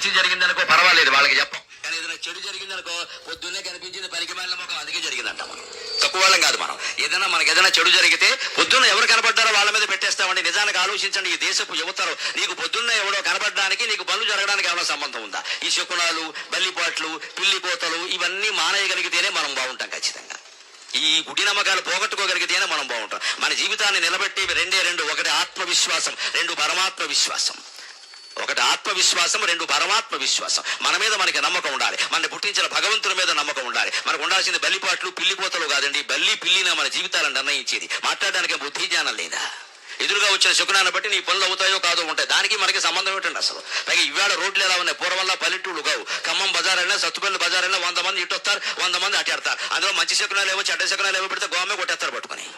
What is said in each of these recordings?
మంచి జరిగిందనుకో పర్వాలేదు వాళ్ళకి చెప్పం. కానీ ఏదైనా చెడు జరిగిందనుకో పొద్దున్నే కనిపించింది పనికి మాలిన ముఖం అందుకే జరిగిందంట మనం. తక్కువ వాళ్ళం కాదు మనం. ఏదైనా మనకి ఏదైనా చెడు జరిగితే పొద్దున్న ఎవరు కనబడ్డారో వాళ్ళ మీద పెట్టేస్తామండి. నిజానికి ఆలోచించండి ఈ దేశపు యువతరం నీకు పొద్దున్న ఎవడో కనబడడానికి నీకు పనులు జరగడానికి ఏమైనా సంబంధం ఉందా? ఈ శకునాలు బల్లిపాట్లు పిల్లిపోతలు ఇవన్నీ మానేయగలిగితేనే మనం బాగుంటాం ఖచ్చితంగా. ఈ గుడి నమ్మకాలు పోగొట్టుకోగలిగితేనే మనం బాగుంటాం. మన జీవితాన్ని నిలబెట్టి రెండే రెండు. ఒకటి ఆత్మవిశ్వాసం రెండు పరమాత్మ విశ్వాసం ఒకటి ఆత్మవిశ్వాసం రెండు పరమాత్మ విశ్వాసం మన మీద మనకి నమ్మకం ఉండాలి. మన పుట్టించిన భగవంతుని మీద నమ్మకం ఉండాలి. మనకు ఉండాల్సింది బల్లిపాట్లు పిల్లిపోతలు కాదండి. బల్లి పిల్లిన మన జీవితాలను నిర్ణయించేది. మాట్లాడడానికి బుద్ధి జ్ఞానం లేదా? ఎదురుగా వచ్చిన శకునాన్ని బట్టి నీ పనులు అవుతాయో కాదో ఉంటాయి. దానికి మనకి సంబంధం ఏంటండి అసలు? పైగా ఇవాళ రోడ్లు ఎలా ఉన్నాయి? పూర్వంలో పల్లెటూళ్ళు కావు. ఖమ్మం బజార్ అయినా సత్తుపల్లి బజార్ అయినా వంద మంది ఇటు వస్తారు వంద మంది అటు ఎడతారు. అందులో మంచి శకునాలు ఏవో చెడ్డ శకునాలు ఏవో పెడితే గోమే కొట్టేస్తారు పట్టుకొని.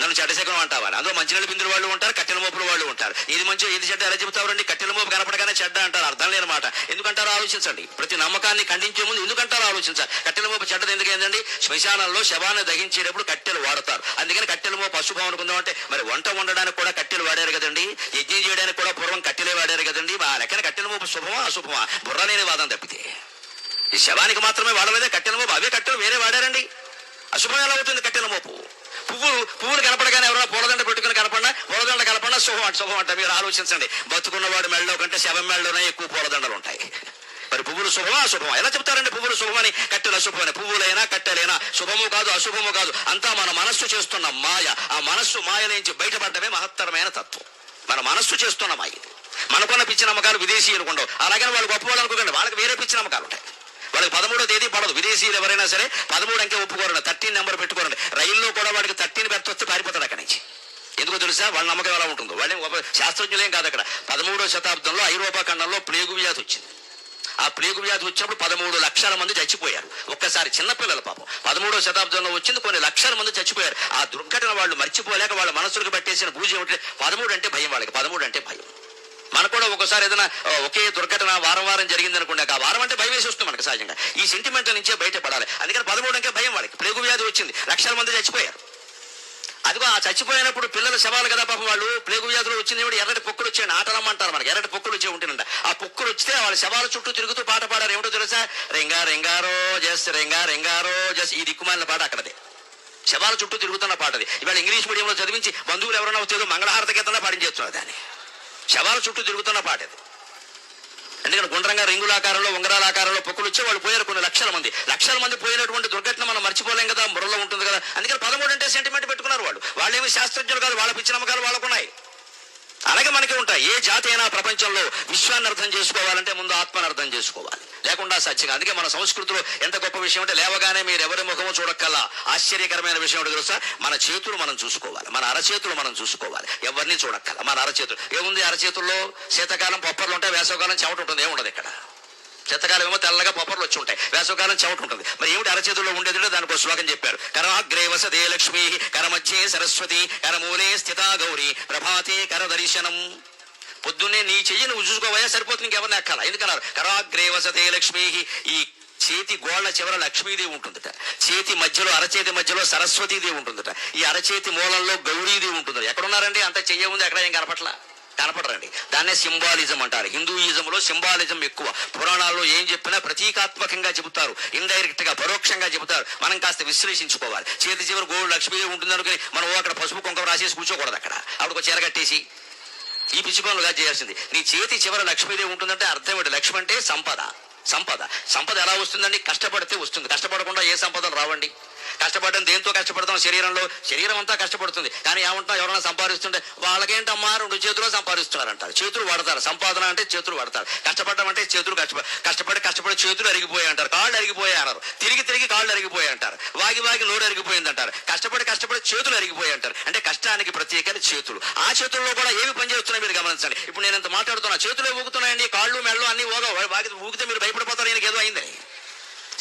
నన్ను చెడ్డశకం అంటావాలి అందులో మంచినీళ్ళ బిందులు వాళ్ళు ఉంటారు కట్టెల మోపులు వాళ్ళు ఉంటారు. ఇది మంచి ఇది చెడ్డ ఎలా చెబుతారండి కట్టెల మోపు కనపడగానే చెడ్డ అంటారు. అర్థం లేనమాట ఎందుకంటారో? ఆలోచించండి. ప్రతి నమ్మకాన్ని ఖండించే ముందు ఎందుకంటారో? ఆలోచించాలి. కట్టెల మోపు చెడ్డది ఎందుకైందండి? శ్మశానంలో శవాన్ని దహించేటప్పుడు కట్టెలు వాడతారు. అందుకని కట్టెల మోపు అశుభం అనుకుందాం అంటే మరి వంట వండడానికి కూడా కట్టెలు వాడారు కదండి? యజ్ఞం చేయడానికి కూడా పూర్వం కట్టెలే వాడారు కదండి? ఆ లెక్కన కట్టెల మోపు శుభమా అశుభమా? బుర్ర లేని వాదం తప్పితే. ఈ శవానికి మాత్రమే వాడలేదే కట్టెల మోపు. అవే కట్టెలు వేరే వాడారండి. అశుభం ఎలా అవుతుంది కట్టెల మోపు? పువ్వులు పువ్వులు కనపడగానే ఎవరైనా పూలదండ పెట్టుకుని కనపడినా పూలదండ కనపడినా శుభం అంట శుభం అంట. మీరు ఆలోచించండి. బతుకున్నవాడు మెళ్ళలో కంటే శవం మెళ్ళలోనే ఎక్కువ పూలదండలు ఉంటాయి. మరి పువ్వులు శుభమా అశుభమా ఎలా చెప్తారండి పువ్వులు శుభమని కట్టెలు అశుభమని. పువ్వులైనా కట్టెలైనా శుభము కాదు అశుభము కాదు. అంతా మన మనస్సు చేస్తున్న మాయ. ఆ మనస్సు మాయ నుంచి బయటపడటమే మహత్తరమైన తత్వం. మన మనస్సు చేస్తున్న మాయ ఇది. మనకున్న పిచ్చి నమ్మకాలు విదేశీయులు ఉండవు. అలాగే వాళ్ళు గొప్పవాళ్ళు అనుకోకండి. వాళ్ళకి వేరే పిచ్చి నమ్మకాలు ఉంటాయి. వాళ్ళకి పదమూడో తేదీ పడదు. విదేశీయులు ఎవరైనా సరే పదమూడు అంకే ఒప్పుకోరండి. థర్టీన్ నెంబర్ పెట్టుకోరండి. రైల్లో కూడా వాడికి థర్టీన్ పెట్టొస్తే పారిపోతాడు అక్కడి నుంచి. ఎందుకో తెలుసా? వాళ్ళ నమ్మకం ఎలా ఉంటుందో. వాళ్ళేం గొప్ప శాస్త్రజ్ఞులేం కాదు అక్కడ. పదమూడో శతాబ్దంలో ఐరోపా ఖండంలో ప్లేగు వ్యాధి వచ్చింది. ఆ ప్లేగు వ్యాధి వచ్చినప్పుడు పదమూడు లక్షల మంది చచ్చిపోయారు. ఒక్కసారి చిన్నపిల్లల పాపం. పదమూడో శతాబ్దంలో వచ్చింది కొన్ని లక్షల మంది చచ్చిపోయారు. ఆ దుర్ఘటన వాళ్ళు మర్చిపోలేక వాళ్ళ మనసులకు పట్టేసిన పూజ ఏమిటి? పదమూడు అంటే భయం వాళ్ళకి. పదమూడు అంటే భయం. మనకు కూడా ఒకసారి ఏదైనా ఒకే దుర్ఘటన వారం వారం జరిగింది అనుకోండి ఆ వారం అంటే భయం వేసి వస్తుంది మనకు సహజంగా. ఈ సెంటిమెంట్ నుంచే బయటపడాలి. అందుకని పదమూడంకే భయం వాళ్ళకి. ప్లేగు వ్యాధి వచ్చింది. లక్షల మంది చచ్చిపోయారు. అదిగో ఆ చచ్చిపోయినప్పుడు పిల్లల శవాలు కదా పాపం వాళ్ళు. ప్లేగు వ్యాధులు వచ్చింది ఏమిటి? ఎర్రటి పొక్కులు వచ్చాయి ఆటలమ్మంటారు మనకి. ఎర్రటి పొక్కులు వచ్చే ఉంటుందంట. ఆ పొక్కులు వస్తే వాళ్ళ శవాల చుట్టూ తిరుగుతూ పాట పాడారు. ఏమిటో తెలుసా? రెంగా రెంగారో జస్ రెంగా రెంగారో జస్ ఈ దిక్కుమాలిన పాట అక్కడదే. శవాల చుట్టూ తిరుగుతున్న పాటది. ఇవాళ ఇంగ్లీష్ మీడియంలో చదివించి బంధువులు ఎవరైనా వచ్చేదో మంగళహారత గీతంలో పాటించేస్తున్నారు దాన్ని. శవాల చుట్టూ తిరుగుతున్న పాట ఇది. ఎందుకంటే గుండ్రంగా రింగుల ఆకారంలో ఉంగరాల ఆకారంలో పొక్కులు వచ్చి వాళ్ళు పోయారు కొన్ని లక్షల మంది. లక్షల మంది పోయినటువంటి దుర్ఘటన మనం మర్చిపోలేం కదా మురలో ఉంటుంది కదా. అందుకని పదమూడు అంటే సెంటిమెంట్ పెట్టుకున్నారు వాళ్ళు. వాళ్ళేమి శాస్త్రజ్ఞులు కాదు వాళ్ళ పిచ్చి నమ్మకాలు వాళ్ళకున్నాయి. అలాగే మనకి ఉంటాయి. ఏ జాతి అయినా ప్రపంచంలో విశ్వాన్ని అర్థం చేసుకోవాలంటే ముందు ఆత్మను అర్థం చేసుకోవాలి. లేకుండా సత్యంగా అందుకే మన సంస్కృతిలో ఎంత గొప్ప విషయం అంటే లేవగానే మీరు ఎవరి ముఖమో చూడక్కల్లా ఆశ్చర్యకరమైన విషయం ఏంటో తెలుసా? మన చేతులు మనం చూసుకోవాలి. మన అరచేతులు మనం చూసుకోవాలి. ఎవరిని చూడక్కల మన అరచేతులు. ఏముంది అరచేతుల్లో? శీతకాలం పొప్పర్లు ఉంటాయి వేసవకాలం చెమట ఉంటుంది. ఏముండదు ఇక్కడ. శీతకాలం ఏమో తెల్లగా పొప్పర్లు వచ్చి ఉంటాయి వేసవకాలం చెమట ఉంటుంది. మరి ఏమిటి అరచేతుల్లో ఉండేది దానికి ఒక శ్లోకం చెప్పారు. కరాగ్రే వసదే లక్ష్మి కరమధ్యే సరస్వతి కరమూలే స్థితా గౌరి ప్రభాతే కర దర్శనం పొద్దున్నే నీ చెయ్యి నువ్వు చూసుకోవయా సరిపోతుంది ఇంకెవరిని ఎక్కాల? ఎందుకన్నారు? కరాగ్రే వసతే లక్ష్మి ఈ చేతి గోళ్ళ చివర లక్ష్మీదేవి ఉంటుందట. చేతి మధ్యలో అరచేతి మధ్యలో సరస్వతీదేవి ఉంటుందట. ఈ అరచేతి మూలంలో గౌరీదేవి ఉంటుంది ఎక్కడున్నారండి? అంత చెయ్య ఉంది ఎక్కడ ఏం కనపట్ల? కనపడరండి దాన్నే సింబాలిజం అంటారు. హిందూయిజంలో సింబాలిజం ఎక్కువ. పురాణాల్లో ఏం చెప్పినా ప్రతీకాత్మకంగా చెబుతారు. ఇండైరెక్ట్గా పరోక్షంగా చెబుతారు. మనం కాస్త విశ్లేషించుకోవాలి. చేతి చివరి గోడు లక్ష్మీ ఉంటుంది అనుకుని మనం ఓ అక్కడ పసుపు కుంకుమ రాసేసి కూర్చోకూడదు అక్కడ. ఆవిడకు చీర కట్టేసి ఈ పిచ్చి పనులుగా చేయాల్సింది. నీ చేతి చివర లక్ష్మీదేవి ఉంటుందంటే అర్థం ఏంటి? లక్ష్మి అంటే సంపద. సంపద. సంపద ఎలా వస్తుందండి? కష్టపడితే వస్తుంది. కష్టపడకుండా ఏ సంపదలు రావండి? కష్టపడడం దేంతో కష్టపడతాం? శరీరంలో శరీరం అంతా కష్టపడుతుంది. కానీ ఏమంటాం ఎవరైనా సంపాదిస్తుంటే వాళ్ళకేంటమ్మా? రెండు చేతులు సంపాదిస్తున్నారు అంటారు చేతులు వాడతారు. సంపాదన అంటే చేతులు వాడతారు. కష్టపడడం అంటే చేతులు కష్టపడి కష్టపడి కష్టపడి చేతులు అరిగిపోయాయి అంటారు కాళ్ళు అరిగిపోయాయి అన్నారు తిరిగి తిరిగి కాళ్ళు అరిగిపోయాయి అంటారు వాగి వాగి నోరు అరిగిపోయింది అంటారు కష్టపడి కష్టపడి చేతులు అరిగిపోయాయి అంటారు అంటే కష్టానికి ప్రత్యేకత చేతులు. ఆ చేతుల్లో కూడా ఏవి పనిచేస్తున్నాయి మీరు గమనించండి. ఇప్పుడు నేను ఇంత మాట్లాడుతున్నా. చేతులు ఊగుతున్నాయండి. కాళ్ళు మెళ్ళు అన్ని ఊగ వాగి ఊగితే మీరు భయపడిపోతారు. ఈయనకి ఏదో అయిందని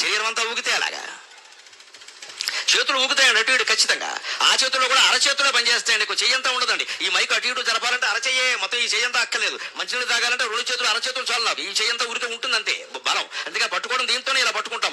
శరీరం అంతా ఊగితే అలాగా చేతులు ఊగుతాయండి అటు ఇటు ఖచ్చితంగా. ఆ చేతుల్లో కూడా అరచేతుల్లో పనిచేస్తాయండి ఎక్కువ చెయ్యంతా ఉండదండి. ఈ మైకు అటు ఇటు జరపాలంటే అరచెయ్యే మొత్తం ఈ చెయ్యంతా అక్కర్లేదు. మంచినీళ్ళు తాగాలంటే రెండు చేతులు అరచేతులు చాలు నాకు. ఈ చెయ్యంతా ఊరికే ఉంటుంది అంతే బలం. అందుకే పట్టుకోవడం దీంతోనే ఇలా పట్టుకుంటాం.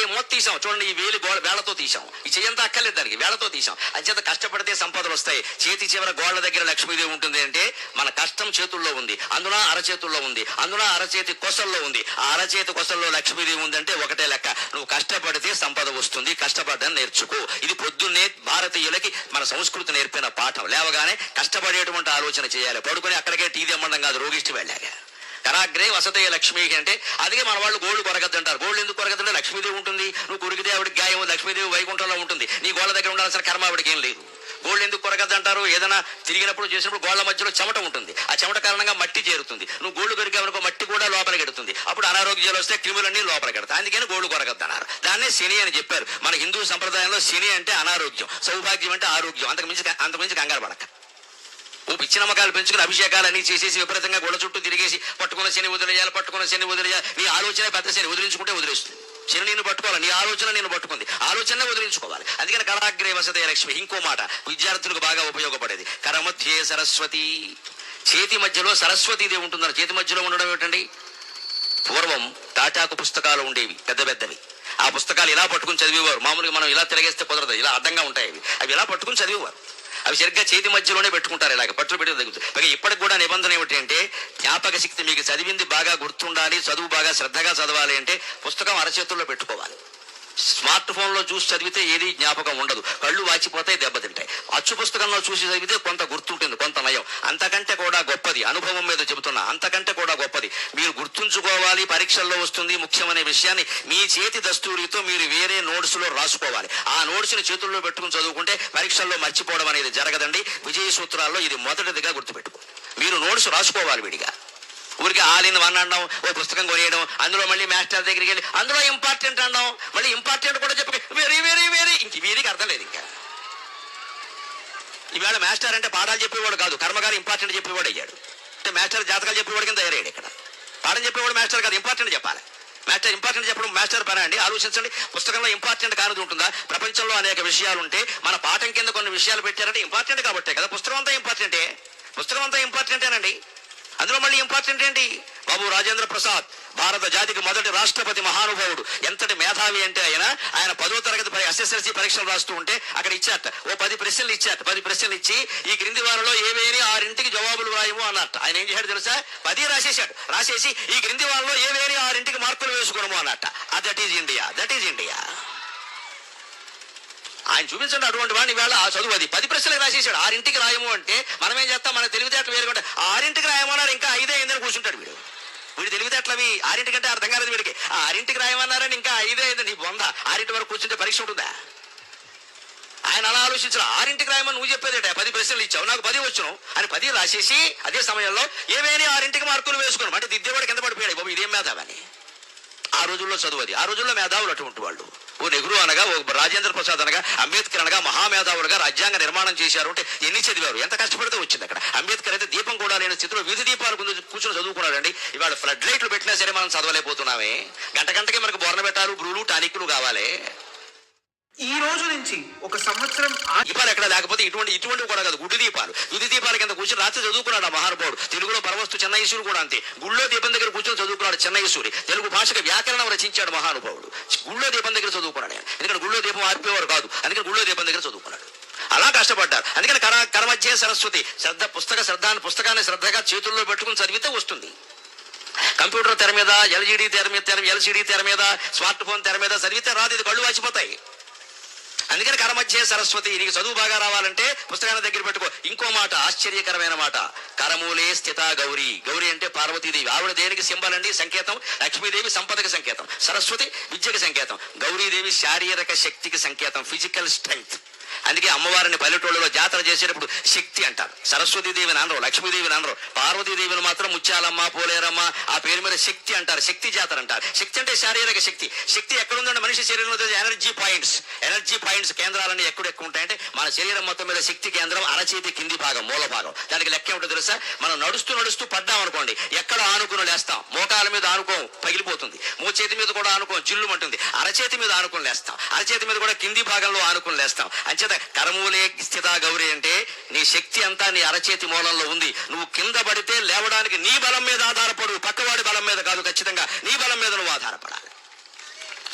మనం మూత తీసాం. చూడండి ఈ వేలి గోడ వేళతో తీసాం. ఈ చెయ్యంతా అక్కర్లేదు దానికి వేళతో తీసాం. అంచేత కష్టపడితే సంపదలు వస్తాయి. చేతి చివర గోళ్ళ దగ్గర లక్ష్మీదేవి ఉంటుంది అంటే మన కష్టం చేతుల్లో ఉంది. అందున అరచేతుల్లో ఉంది. అందున అరచేతి కొసల్లో ఉంది. ఆ అరచేతి కొసల్లో లక్ష్మీదేవి ఉందంటే ఒకటే లెక్క. నువ్వు కష్టపడితే సంపద వస్తుంది. కష్టపడడం నేర్చుకో. ఇది పొద్దున్నే భారతీయులకి మన సంస్కృతి నేర్పిన పాఠం. లేవగానే కష్టపడేటువంటి ఆలోచన చేయాలి. పడుకొని అక్కడికే టీ తెమ్మండం కాదు రోగిష్టి వెళ్ళాక కరాగ్రే వసతే లక్ష్మి అంటే అందుకే మన వాళ్ళు గోల్డ్ కొరగద్దు అంటారు. గోల్డ్ ఎందుకు కొరగద్దంటే లక్ష్మీదేవి ఉంటుంది నువ్వు కొరికితే ఆవిడ గాయం లక్ష్మీదేవి వైకుంఠంలో ఉంటుంది. నీ గోళ్ళ దగ్గర ఉండాల్సిన కర్మ ఆవిడకి ఏం లేదు. గోల్డ్ ఎందుకు కొరగద్దు అంటారు? ఏదైనా తిరిగినప్పుడు చేసినప్పుడు గోళ్ళ మధ్యలో చెమట ఉంటుంది. ఆ చెమట కారణంగా మట్టి చేరుతుంది. నువ్వు గోల్డ్ కొరికావనుకో మట్టి కూడా లోపల గెడుతుంది. అప్పుడు అనారోగ్యాలు వస్తే క్రిములన్నీ లోపల ఎడతాయి అందుకని గోల్డ్ కొరగద్దు అన్నారు. దాన్నే శని అని చెప్పారు. మన హిందూ సంప్రదాయంలో శని అంటే అనారోగ్యం సౌభాగ్యం అంటే ఆరోగ్యం. అంతకు మించి అంతకు మించి కంగారు పడక. పిచ్చి నమ్మకాలు పెంచుకుని అభిషేకాలు అన్ని చేసేసి విపరీతంగా గోడ చుట్టూ తిరిగేసి పట్టుకున్న శని వదిలేయాలి పట్టుకున్న శని వదిలేయాలి. నీ ఆలోచన పెద్ద శని వదిలించుకుంటే వదిలేస్తుంది. శని నేను పట్టుకోవాలి నీ ఆలోచన నేను పట్టుకుంది. ఆలోచన వదిలించుకోవాలి. అందుకని కరాగ్రే వసతే లక్ష్మి ఇంకో మాట విద్యార్థులకు బాగా ఉపయోగపడేది. కరమధ్యే సరస్వతి. చేతి మధ్యలో సరస్వతీదేవి ఉంటుందని చేతి మధ్యలో ఉండడం ఏమిటండి? పూర్వం తాటాకు పుస్తకాలు ఉండేవి పెద్ద పెద్దవి. ఆ పుస్తకాలు ఇలా పట్టుకుని చదివేవారు. మామూలుగా మనం ఇలా తిరగేస్తే కుదరదు ఇలా అడ్డంగా ఉంటాయి అవి. అవి ఇలా పట్టుకుని చదివేవారు. అవి సరిగ్గా చేతి మధ్యలోనే పెట్టుకుంటారు ఇలాగ పట్టులు పెట్టి తగ్గుతుంది పైగా ఇప్పటికి కూడా నిబంధన ఏమిటి అంటే జ్ఞాపక శక్తి మీకు చదివింది బాగా గుర్తుండాలి చదువు బాగా శ్రద్ధగా చదవాలి అంటే పుస్తకం అరచేతుల్లో పెట్టుకోవాలి. స్మార్ట్ ఫోన్లో చూసి చదివితే ఏది జ్ఞాపకం ఉండదు. కళ్ళు వాచిపోతాయి దెబ్బతింటాయి అచ్చు పుస్తకంలో చూసి చదివితే కొంత గుర్తుంటుంది కొంత నయం. అంతకంటే కూడా గొప్పది. అనుభవం మీద చెబుతున్నా అంతకంటే కూడా గొప్పది. మీరు గుర్తుంచుకోవాలి పరీక్షల్లో వస్తుంది ముఖ్యమనే విషయాన్ని మీ చేతి దస్తూరితో మీరు వేరే నోట్స్లో రాసుకోవాలి. ఆ నోట్స్ని చేతుల్లో పెట్టుకుని చదువుకుంటే పరీక్షల్లో మర్చిపోవడం అనేది జరగదండి. విజయ సూత్రాల్లో ఇది మొదటిదిగా గుర్తుపెట్టుకో. మీరు నోట్స్ రాసుకోవాలి విడిగా. ఊరికి ఆల్ వన్ అనడం ఓ పుస్తకం కొనేయడం అందులో మళ్ళీ మాస్టర్ దగ్గరికి వెళ్ళి అందులో ఇంపార్టెంట్ అనడం మళ్ళీ ఇంపార్టెంట్ కూడా చెప్పి వెరీ వెరీ వెరీ. ఇంక వీరికి అర్థం లేదు ఇంకా. ఈవేళ మాస్టర్ అంటే పాఠాలు చెప్పేవాడు కాదు కర్మగారు ఇంపార్టెంట్ చెప్పేవాడు అయ్యాడు. అంటే మాస్టర్ జాతకాలు చెప్పేవాడు కింద తయారయ్యాడు ఇక్కడ. పాఠం చెప్పేవాడు మాస్టర్ కాదు ఇంపార్టెంట్ చెప్పాలి. మాస్టర్ ఇంపార్టెంట్ చెప్పడం మాస్టర్ పని అండి. ఆలోచించండి పుస్తకంలో ఇంపార్టెంట్ కానిది ఉంటుందా? ప్రపంచంలో అనేక విషయాలు ఉంటే మన పాఠం కింద కొన్ని విషయాలు పెట్టారంటే ఇంపార్టెంట్ కాబట్టే కదా. పుస్తకం అంతా ఇంపార్టెంటే పుస్తకం అంతా ఇంపార్టెంటేనండి అందులో మళ్ళీ ఇంపార్టెంట్ ఏంటి? బాబు రాజేంద్ర ప్రసాద్ భారత జాతికి మొదటి రాష్ట్రపతి మహానుభావుడు. ఎంతటి మేధావి అంటే ఆయన? ఆయన పదో తరగతి ఎస్ఎస్ఎల్సి పరీక్షలు రాస్తూ ఉంటే అక్కడ ఇచ్చాట ఓ పది ప్రశ్నలు ఇచ్చాట పది ప్రశ్నలు ఇచ్చి ఈ క్రింది వారిలో ఏవేని ఆరింటికి జవాబులు రాయము అన్నట్టు ఆయన ఏం చేశాడు తెలుసా? పది రాసేశాడు. రాసేసి ఈ క్రింది వారిలో ఏవేని ఆరింటికి మార్కులు వేసుకోవడము అన్నట్ట that is India that is India ఆయన చూపించండి అటువంటి వాడిని వేళ ఆ చదువు అది. పది ప్రశ్నలు రాసేసాడు ఆరింటికి రాయము అంటే మనం ఏం చేస్తాం? మన తెలివితేటలు వేరుకుంటే ఆరింటికి రాయమన్నారు ఇంకా ఐదే అయిందని కూర్చుంటాడు వీడు. వీడు తెలివితేటలవి ఆరింటికంటే అర్థం కాలేదు వీడికి. ఆరింటికి రాయమన్నారని ఇంకా ఐదే అయింది నీ బొంద. ఆరింటి వరకు కూర్చుంటే పరీక్ష ఉంటుందా? ఆయన అలా ఆలోచించారు. ఆరింటికి రాయమని నువ్వు చెప్పేదేట? పది ప్రశ్నలు ఇచ్చావు. నాకు పది వచ్చును అని పది రాసేసి అదే సమయంలో ఏమైనా ఆరింటికి మార్కులు వేసుకున్నాం అంటే దిద్దేవాడు కింద పడిపోయాడు? బాబు ఇదేం మేధావని. ఆ రోజుల్లో చదువు అది. ఆ రోజుల్లో మేధావులు అటువంటి వాళ్ళు. ఓ నెహ్రూ అనగా ఓ రాజేంద్ర ప్రసాద్ అనగా అంబేద్కర్ అనగా మహామేధావులుగా రాజ్యాంగ నిర్మాణం చేశారు అంటే ఎన్ని చదివారు? ఎంత కష్టపడితే వచ్చింది అక్కడ. అంబేద్కర్ అయితే దీపం కూడా లేని స్థితిలో వీధి దీపాలు ముందు కూర్చొని చదువుకున్నాడండి. ఇవాళ ఫ్లడ్ లైట్లు పెట్టినా సరే మనం చదవలేకపోతున్నామే. గంట గంటకి మనకు బోర్న పెట్టారు బ్రూలు టానిక్లు కావాలి. నుంచి ఒక సంవత్సరం దీపాలు ఎక్కడ లేకపోతే ఇటువంటి ఇటువంటి కూడా కాదు. గుడి దీపాలు. గుడి దీపాల కింద కూర్చొని రాత్రి చదువుకున్నాడు ఆ మహానుభావుడు. తెలుగులో పరవస్తు చెన్నైశ్వరు కూడా అంతే. గుళ్ళో దీపం దగ్గర కూర్చొని చదువుకున్నాడు చెన్నైశ్వరి తెలుగు భాషకు వ్యాకరణం రచించాడు మహానుభావుడు. గుళ్ళో దీపం దగ్గర చదువుకున్నాడు ఎందుకంటే గుళ్ళో దీపం ఆపేవారు కాదు. అందుకని గుళ్ళో దీపం దగ్గర చదువుకున్నాడు. అలా కష్టపడ్డారు అందుకని కర కర్మధ్యే సరస్వతి శ్రద్ధ పుస్తక శ్రద్ధాన్ని పుస్తకాన్ని శ్రద్ధగా చేతుల్లో పెట్టుకుని చదివితే వస్తుంది. కంప్యూటర్ తెర మీద ఎల్జీడీ తెర మీద తెర ఎల్సీడీ తెర మీద స్మార్ట్ ఫోన్ తెర మీద చదివితే రాదు. ఇది కళ్ళు వాచిపోతాయి. అందుకని కరమధ్యే సరస్వతి నీకు చదువు బాగా రావాలంటే పుస్తకాన్ని దగ్గర పెట్టుకో. ఇంకో మాట ఆశ్చర్యకరమైన మాట. కరమూలే స్థిత గౌరీ. గౌరీ అంటే పార్వతీదేవి. ఆవిడ దేనికి సింబల్ అండి? సంకేతం. లక్ష్మీదేవి సంపదకి సంకేతం. సరస్వతి విద్యకి సంకేతం. గౌరీదేవి శారీరక శక్తికి సంకేతం. ఫిజికల్ స్ట్రెంగ్త్ అందుకే అమ్మవారిని పల్లెటూళ్ళలో జాతర చేసేటప్పుడు శక్తి అంటారు. సరస్వతీదేవి అనరు లక్ష్మీదేవి అనరు. పార్వతీదేవిని మాత్రం ముత్యాలమ్మ పోలేరమ్మ ఆ పేరు మీద శక్తి అంటారు. శక్తి జాతర అంటారు. శక్తి అంటే శారీరక శక్తి. శక్తి ఎక్కడ ఉందంటే మనిషి శరీరంలో ఎనర్జీ పాయింట్స్ ఎనర్జీ పాయింట్స్ కేంద్రాలన్నీ ఎక్కడ ఎక్కువ ఉంటాయంటే మన శరీరం మొత్తం మీద శక్తి కేంద్రం అరచేతి కింది భాగం మూల భాగం దానికి లెక్క ఏమిటో తెలుసా? మనం నడుస్తూ నడుస్తూ పడ్డాం అనుకోండి ఎక్కడ ఆనుకుని లేస్తాం. మోకాల మీద ఆనుకోం పగిలిపోతుంది. మోచేతి మీద కూడా ఆనుకోం జిల్లు ఉంటుంది అరచేతి మీద ఆనుకుని లేస్తాం. అరచేతి మీద కూడా కింది భాగంలో ఆనుకుని లేస్తాం. అంచేత కరమూలే స్థిత గౌరి అంటే నీ శక్తి అంతా నీ అరచేతి మూలంలో ఉంది. నువ్వు కింద పడితే లేవడానికి నీ బలం మీద ఆధారపడు. పక్కవాడి బలం మీద కాదు ఖచ్చితంగా నీ బలం మీద నువ్వు ఆధారపడాలి.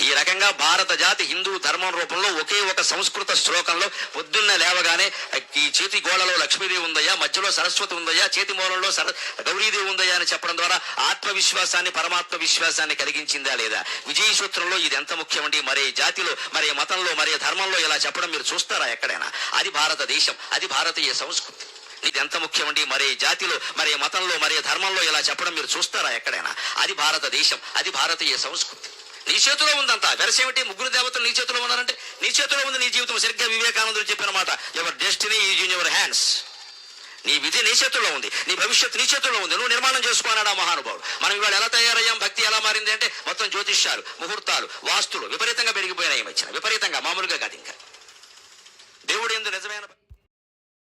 ఈ రకంగా భారత జాతి హిందూ ధర్మం రూపంలో ఒకే ఒక సంస్కృత శ్లోకంలో పొద్దున్న లేవగానే ఈ చేతి గోడలో లక్ష్మీదేవి ఉందయ్యా మధ్యలో సరస్వతి ఉందయ్యా చేతి మూలంలో సర గౌరీదేవి ఉందయ్యా అని చెప్పడం ద్వారా ఆత్మవిశ్వాసాన్ని పరమాత్మ విశ్వాసాన్ని కలిగించిందా లేదా? విజయ సూత్రంలో ఇది ఎంత ముఖ్యమండి? మరే జాతిలో మరే మతంలో మరే ధర్మంలో ఇలా చెప్పడం మీరు చూస్తారా ఎక్కడైనా? అది భారతదేశం అది భారతీయ సంస్కృతి. ఇది ఎంత ముఖ్యమండి? మరే జాతిలో మరే మతంలో మరే ధర్మంలో ఇలా చెప్పడం మీరు చూస్తారా ఎక్కడైనా? అది భారతదేశం అది భారతీయ సంస్కృతి. నీ చేతిలో ఉందంతా. వెరసేమిటి? ముగ్గురు దేవతలు నీ చేతిలో ఉన్నారంటే నీ చేతిలో ఉంది నీ జీవితం. సరిగ్గా వివేకానందుడు చెప్పిన మాట your destiny is in your hands నీ విధి నీ చేతుల్లో ఉంది. నీ భవిష్యత్తు నీ చేతుల్లో ఉంది. నువ్వు నిర్మాణం చేసుకోనాడు ఆ మహానుభావుడు? మనం ఇవాళ ఎలా తయారయ్యాం? భక్తి ఎలా మారింది అంటే మొత్తం జ్యోతిష్యాలు ముహూర్తాలు వాస్తులు విపరీతంగా పెరిగిపోయినాయి వచ్చిన విపరీతంగా మామూలుగా కాదు ఇంకా. దేవుడు ఎందు నిజమైన